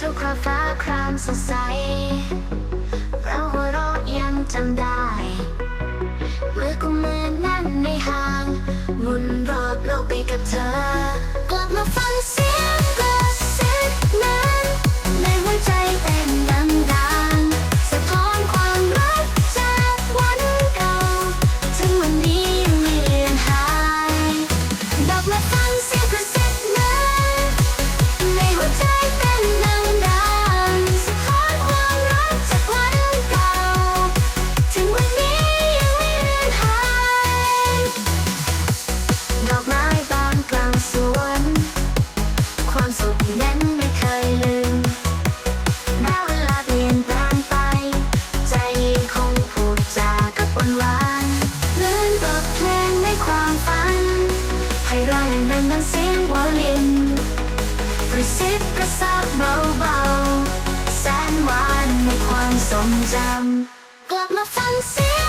ทุกคราฟ้าครามสดใส เราหัวเราะยังจำได้เมื่อกูมือนั่นในห้างมุนรอบโลกไปกับเธอ ความฝันให้เรายังดังดังเสียงวอลลินกระซิบกระซาบเบาๆแสนหวานในความทรงจำกลับมาฟังเสียง